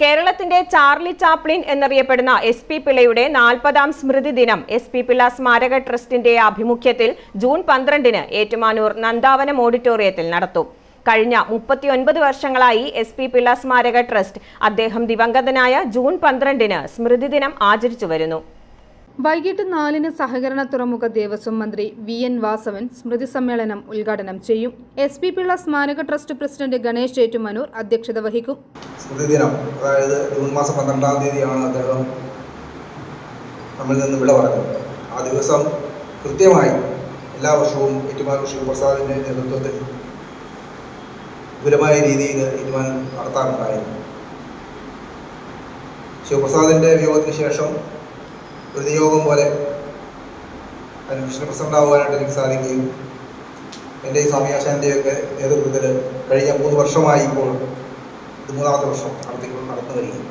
കേരളത്തിന്റെ Charlie Chaplin എന്നറിയപ്പെടുന്ന S P പിള്ളയുടെ നാൽപ്പതാം സ്മൃതി ദിനം എസ് പി പിള്ള സ്മാരക ട്രസ്റ്റിന്റെ ആഭിമുഖ്യത്തിൽ ജൂൺ പന്ത്രണ്ടിന് ഏറ്റുമാനൂർ നന്ദാവനം ഓഡിറ്റോറിയത്തിൽ നടത്തും. കഴിഞ്ഞ മുപ്പത്തിയൊൻപത് വർഷങ്ങളായി എസ് പി പിള്ള സ്മാരക ട്രസ്റ്റ് അദ്ദേഹം ദിവംഗതനായ ജൂൺ പന്ത്രണ്ടിന് സ്മൃതി ദിനം ആചരിച്ചു വരുന്നു. വൈകിട്ട് നാലിന് സഹകരണ തുറമുഖ ദേവസ്വം മന്ത്രി വി എൻ വാസവൻ സ്മൃതി സമ്മേളനം ഉദ്ഘാടനം ചെയ്യും. എസ് പി പിള്ള സ്മാരക ട്രസ്റ്റ് പ്രസിഡന്റ് ഗണേഷ് ഏറ്റുമാനൂർ അധ്യക്ഷത വഹിക്കും. സ്മൃതി ദിനം അതായത് ജൂൺ മാസം പന്ത്രണ്ടാം തീയതിയാണ് അദ്ദേഹം നമ്മിൽ നിന്ന് വിട പറഞ്ഞത്. ആ ദിവസം കൃത്യമായി എല്ലാ വർഷവും ഏറ്റുമാനൂർ ശിവപ്രസാദിന്റെ നേതൃത്വത്തിൽ വിപുലമായ രീതിയിൽ ഏറ്റുമാനൂർ നടത്താറുണ്ടായിരുന്നു. ശിവപ്രസാദിന്റെ വിയോഗത്തിന് ശേഷം ഒരു നിയോഗം പോലെ അന്വേഷണ പ്രസിഡന്റാവാനായിട്ട് എനിക്ക് സാധിക്കുകയും എന്റെ ഈ സ്വാമിയാശാന്റെയൊക്കെ നേതൃത്വത്തിൽ കഴിഞ്ഞ മൂന്ന് വർഷമായി ഇപ്പോൾ മൂന്നാമത്തെ വർഷം നടത്തിക്കൊണ്ട് നടന്നു വരികയും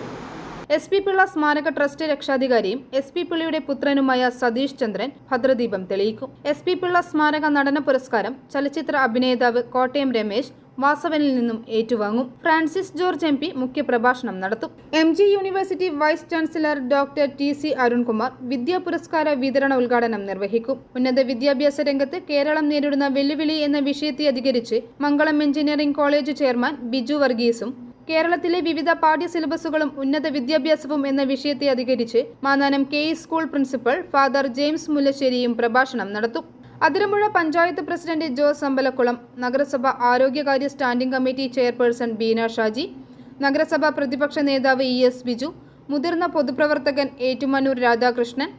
എസ് പി പിള്ള സ്മാരക ട്രസ്റ്റ് രക്ഷാധികാരിയും എസ് പി പിള്ളയുടെ പുത്രനുമായ സതീഷ് ചന്ദ്രൻ ഭദ്രദീപം തെളിയിക്കും. എസ് പി പിള്ള സ്മാരക നടന പുരസ്കാരം ചലച്ചിത്ര അഭിനേതാവ് കോട്ടയം രമേശ് വാസവനിൽ നിന്നും ഏറ്റുവാങ്ങും. ഫ്രാൻസിസ് ജോർജ് എം പി മുഖ്യപ്രഭാഷണം നടത്തും. M G university vice chancellor doctor T C Arunkumar വിദ്യാ പുരസ്കാര വിതരണ ഉദ്ഘാടനം നിർവഹിക്കും. ഉന്നത വിദ്യാഭ്യാസ രംഗത്ത് കേരളം നേരിടുന്ന വെല്ലുവിളി എന്ന വിഷയത്തെ അധികരിച്ച് Mangalam engineering college chairman Biju വർഗീസും കേരളത്തിലെ വിവിധ പാഠ്യ സിലബസുകളും ഉന്നത വിദ്യാഭ്യാസവും എന്ന വിഷയത്തെ അധികരിച്ച് Mannanam K school principal father James മുല്ലശ്ശേരിയും പ്രഭാഷണം നടത്തും. അതിരമ്പുഴ പഞ്ചായത്ത് പ്രസിഡന്റ് ജോസ് അമ്പലക്കുളം നഗരസഭ ആരോഗ്യകാര്യ standing committee chairperson Beena Shaji നഗരസഭ പ്രതിപക്ഷ നേതാവ് ഇ എസ് ബിജു മുതിർന്ന പൊതുപ്രവർത്തകൻ ഏറ്റുമാനൂർ രാധാകൃഷ്ണൻ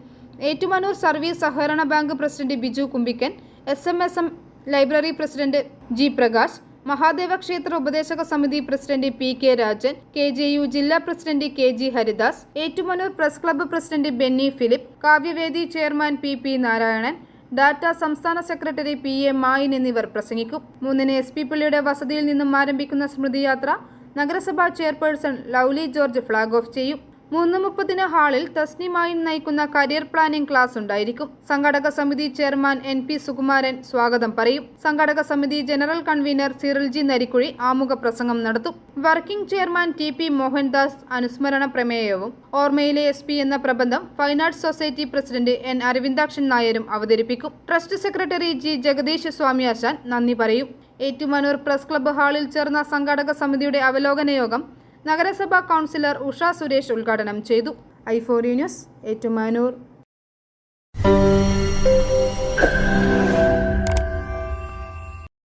ഏറ്റുമാനൂർ സർവീസ് സഹകരണ bank president Biju Kumbikkan S M S M library president G Prakash Mahadeva ക്ഷേത്ര ഉപദേശക സമിതി president P K Rajan K J U ജില്ലാ president K G Haridas Ettumanoor press club president Benny Philip Kavyavedi chairman P P Narayanan data സംസ്ഥാന secretary P A Mayin എന്നിവർ പ്രസംഗിക്കും. മൂന്നിന് S P പിള്ളിയുടെ വസതിയിൽ നിന്നും ആരംഭിക്കുന്ന സ്മൃതിയാത്ര നഗരസഭാ chairperson Lovely George flag off ചെയ്യും. മൂന്ന് മുപ്പതിന് ഹാളിൽ തസ്നിമായും നയിക്കുന്ന കരിയർ പ്ലാനിംഗ് ക്ലാസ് ഉണ്ടായിരിക്കും. സംഘടക സമിതി ചെയർമാൻ എൻ പി സുകുമാരൻ സ്വാഗതം പറയും. സംഘടക സമിതി ജനറൽ കൺവീനർ സിറിൽജി നരിക്കുഴി ആമുഖ പ്രസംഗം നടത്തും. Working chairman T P Mohandas അനുസ്മരണ പ്രമേയവും ഓർമ്മയിലെ എസ് പി എന്ന പ്രബന്ധം fine arts society president N Aravindakshan നായരും അവതരിപ്പിക്കും. Trust secretary G Jagadish Swamiyashan നന്ദി പറയും. ഏറ്റുമാനൂർ പ്രസ് ക്ലബ്ബ് ഹാളിൽ ചേർന്ന സംഘാടക സമിതിയുടെ അവലോകന യോഗം നഗരസഭാ കൗൺസിലർ ഉഷ സുരേഷ് ഉദ്ഘാടനം ചെയ്തു. ഐഫോറി ന്യൂസ് ഏറ്റുമാനൂർ.